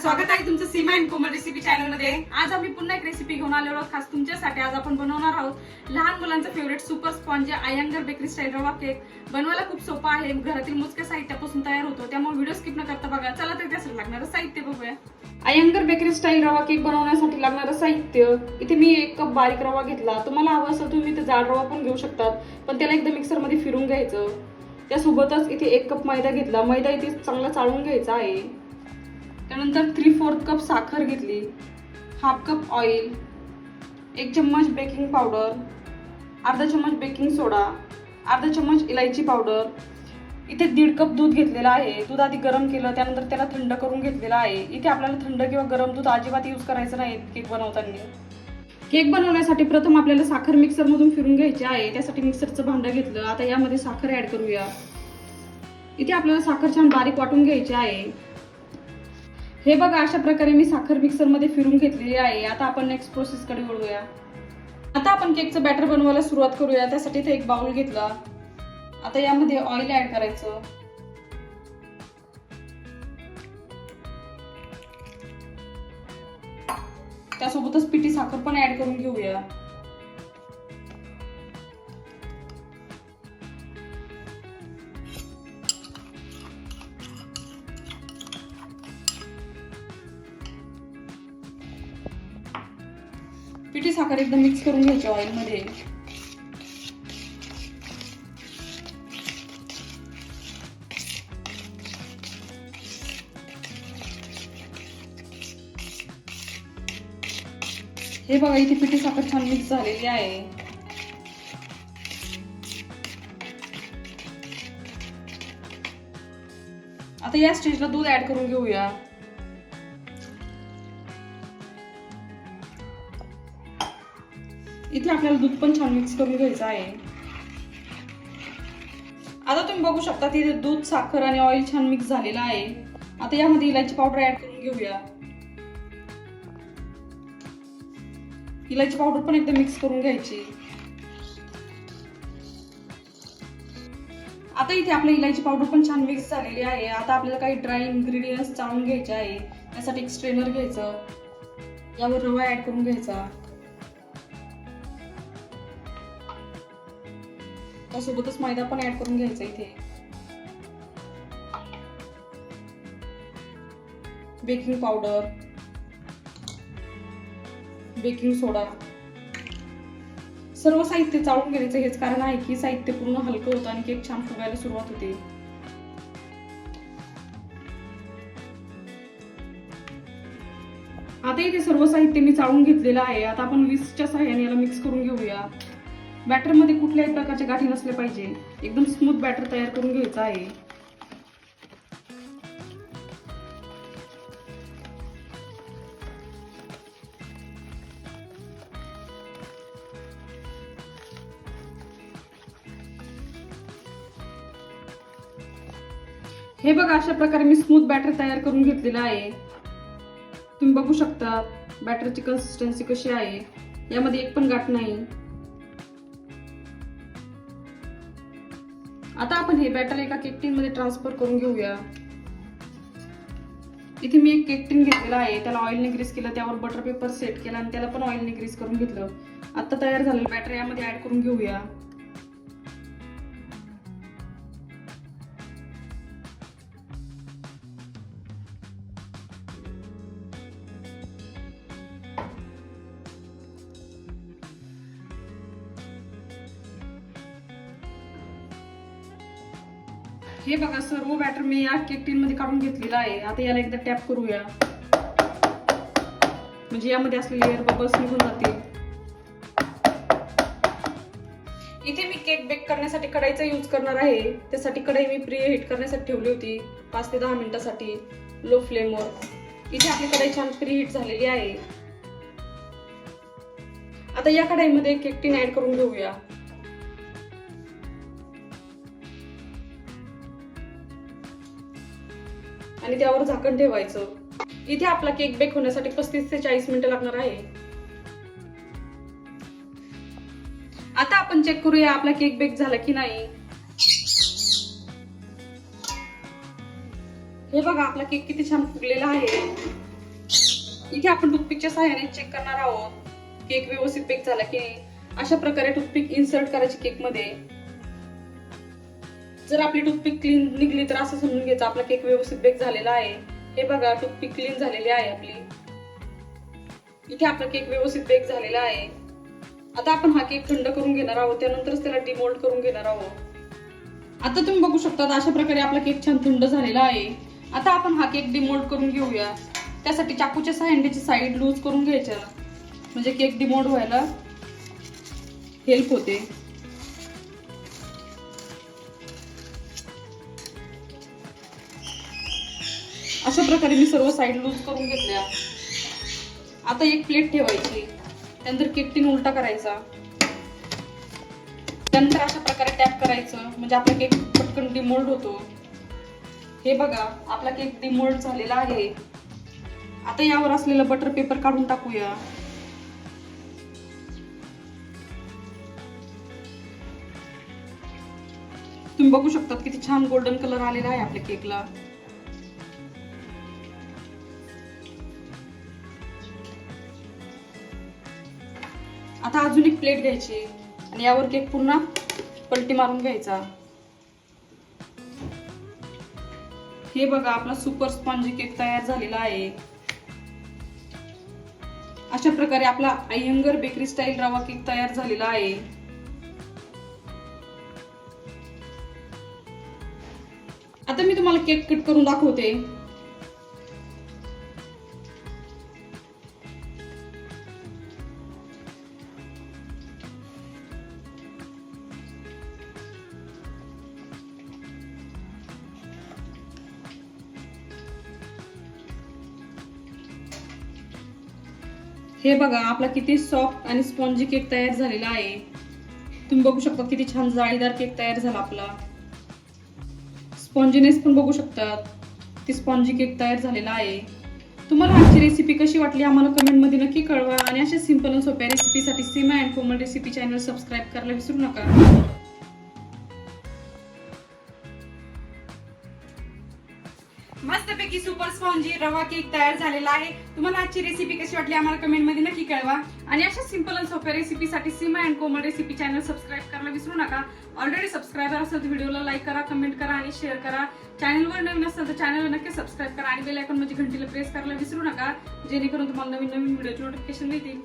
स्वागत आहे तुमचं सीमा अँड कोमल रेसिपी चॅनलमध्ये. आज आम्ही पुन्हा एक रेसिपी घेऊन आलेलो आहोत खास तुमच्यासाठी. आज आपण बनवणार आहोत लहान मुलांचं favourite super sponge Iyengar bakery style rava cake बनवायला खूप सोपा आहे. घरातील मोजक्या साहित्यापासून तयार होतो. त्यामुळे व्हिडिओ स्किप न करता बघा. चला तर त्यासाठी लागणारं साहित्य बघूया. Iyengar bakery style rava cake बनवण्यासाठी लागणारं साहित्य. इथे मी एक कप बारीक रवा घेतला. तुम्हाला हवं असेल तुम्ही इथे जाड रवा पण घेऊ शकतात पण त्याला एकदा मिक्सरमध्ये फिरून घ्यायचं. त्यासोबतच इथे एक कप मैदा घेतला. मैदा इथे चांगला चाळून घ्यायचा आहे. त्यानंतर थ्री फोर्थ कप साखर घेतली. हाफ कप ऑइल एक चम्मच बेकिंग पावडर अर्धा चम्मच बेकिंग सोडा अर्धा चम्मच इलायची पावडर इथे दीड कप दूध घेतलेलं आहे. दूध आधी गरम केलं त्यानंतर त्याला थंड करून घेतलेलं आहे. इथे आपल्याला थंड किंवा गरम दूध अजिबात यूज करायचं नाही केक बनवताना. केक बनवण्यासाठी प्रथम आपल्याला साखर मिक्सरमधून फिरून घ्यायची आहे. त्यासाठी मिक्सरचं भांडं घेतलं. आता यामध्ये साखर ॲड करूया. इथे आपल्याला साखर छान बारीक वाटून घ्यायची आहे. हे बघा अशा प्रकारे मी साखर मिक्सरमध्ये फिरून घेतलेली आहे. आता आपण नेक्स्ट प्रोसेस कडे वळूया. आता आपण केकचं बॅटर बनवायला सुरुवात करूया. त्यासाठी इथे एक बाउल घेतला. आता यामध्ये ऑइल ऍड करायचं. त्यासोबतच पिठी साखर पण ऍड करून घेऊया. पिठी साखर एकदम मिक्स करून घ्यायची ऑइलमध्ये हे बघा इथे पिठी साखर छान मिक्स झालेली आहे. आता या स्टेजला दूध ऍड करून घेऊया. इथे आपल्याला दूध पण छान मिक्स करून घ्यायचं आहे. आता तुम्ही बघू शकता तिथे दूध साखर आणि ऑइल छान मिक्स झालेलं आहे. आता यामध्ये इलायची पावडर ऍड करून घेऊया. इलायची पावडर पण एकदम मिक्स करून घ्यायची. आता इथे आपली इलायची पावडर पण छान मिक्स झालेली आहे. आता आपल्याला काही ड्राय इन्ग्रेडियंट्स चाळून घ्यायचे आहे. त्यासाठी एक स्ट्रेनर घ्यायचं. यावर रवा ऍड करून घ्यायचा. त्यासोबतच मैदा पण ऍड करून घ्यायचा इथे. बेकिंग पावडर बेकिंग सोडा सर्व साहित्य चाळून घ्यायचं. हेच कारण आहे की साहित्य पूर्ण हलकं होतं आणि केक छान फुगायला सुरुवात होते. आता इथे सर्व साहित्य मी चाळून घेतलेलं आहे. आता आपण विस्कच्या सहाय्याने याला मिक्स करून घेऊया. बॅटरमध्ये कुठल्याही प्रकारचे गाठी नसले पाहिजे. एकदम स्मूथ बॅटर तयार करून घ्यायचं आहे. हे बघा अशा प्रकारे मी स्मूथ बॅटर तयार करून घेतलेलं आहे. तुम्ही बघू शकता बॅटरची कन्सिस्टन्सी कशी आहे. यामध्ये एक पण गाठ नाही. आता आपण हे बॅटर एका केक टीन मध्ये ट्रान्सफर करून घेऊया. इथे मी एक केक टीन घेतलेला आहे. त्याला ऑइलने ग्रीस केलं त्यावर बटर पेपर सेट केला आणि त्याला पण ऑइलने ग्रीस करून घेतलं. आता तयार झालेलं बॅटर यामध्ये ऍड करून घेऊया. हे बघा सर्व बॅटर मी या केक टीन मध्ये काढून घेतलेला आहे. आता याला एकदा टॅप करूया. म्हणजे यामध्ये असलेले एअर बबल्स निघून जातील. इथे मी केक बेक करण्यासाठी कढाईचा यूज करणार आहे. त्यासाठी कढाई मी प्री हिट करण्यासाठी ठेवली होती. पाच ते दहा मिनिटासाठी लो फ्लेमवर इथे आपली कढाई छान प्री हिट झालेली आहे. आता या कढाईमध्ये केक टीन ऍड करून घेऊया. आणि त्यावर झाकण ठेवायचं. इथे आपला केक बेक होण्यासाठी पस्तीस ते चाळीस मिनिटं लागणार आहे. आता आपण चेक करूया आपला केक बेक झाला की नाही. हे बघा आपला केक किती छान फुगलेला आहे. इथे आपण टूथपिकच्या सहाय्याने चेक करणार आहोत केक व्यवस्थित बेक झाला की नाही. अशा प्रकारे टूथपिक इन्सर्ट करायची केकमध्ये. जर आपली टूथपिक क्लीन निघली तर असं समजून घ्यायचं आपला केक व्यवस्थित बेक झालेला आहे. हे बघा टूथपिक क्लीन झालेली आहे आपली. इथे आपला केक व्यवस्थित बेक झालेला आहे. आता आपण हा केक थंड करून घेणार आहोत त्यानंतरच त्याला डिमोल्ड करून घेणार आहोत. आता तुम्ही बघू शकता अशा प्रकारे आपला केक छान थंड झालेला आहे. आता आपण हा केक डिमोल्ड करून घेऊया. त्यासाठी चाकूच्या सहाय्याची साईड लूज करून घ्यायच्या म्हणजे केक डिमोल्ड व्हायला हेल्प होते. अशा प्रकारे मी सर्व साईड लूज करून घेतल्या. आता एक प्लेट ठेवायची. त्यानंतर केकटीन उलटा करायचा. त्यानंतर अशा प्रकारे टॅप करायचं. म्हणजे आपला केक पटकन डिमोल्ड होतो. हे बघा आपला केक डिमोल्ड झालेला आहे. आता यावर असलेलं बटर पेपर काढून टाकूया. तुम्ही बघू शकता किती छान गोल्डन कलर आलेला आहे आपल्या केकला अजून एक प्लेट घ्यायची आणि यावर केक पुन्हा पलटी मारून घ्यायचा. हे बघा आपला सुपर स्पॉन्जी केक तयार झालेला आहे. अशा प्रकारे आपला Iyengar bakery style rava cake तयार झालेला आहे. आता मी तुम्हाला केक कट करून दाखवते. हे बघा आपला किती सॉफ्ट आणि स्पॉन्जी केक तयार झालेला आहे. तुम्ही बघू शकता किती छान जाळीदार केक तयार झाला आपला. स्पॉन्जीनेस पण बघू शकतात ती स्पॉन्जी केक तयार झालेला आहे. तुम्हाला आजची रेसिपी कशी वाटली आम्हाला कमेंटमध्ये नक्की कळवा. आणि अशा सिंपल आणि सोप्या रेसिपीसाठी Seema and Komal recipe channel subscribe करायला विसरू नका. मस्तपैकी सुपर स्पॉन्जी रवा केक तयार झालेला आहे. तुम्हाला आजची रेसिपी कशी वाटली आम्हाला कमेंटमध्ये नक्की कळवा. आणि अशा सिंपल आणि सोप्या रेसिपीसाठी Seema and Komal recipe channel subscribe करायला विसरू नका. ऑलरेडी सबस्क्रायबर असेल तर व्हिडिओला लाईक करा कमेंट करा आणि शेअर करा. चॅनलवर नवीन असेल तर चॅनलला नक्की सबस्क्राईब करा आणि बेल आयकॉन म्हणजे घंटीला प्रेस करायला विसरू नका. जेणेकरून तुम्हाला नवीन नवीन व्हिडिओची नोटिफिकेशन मिळतील.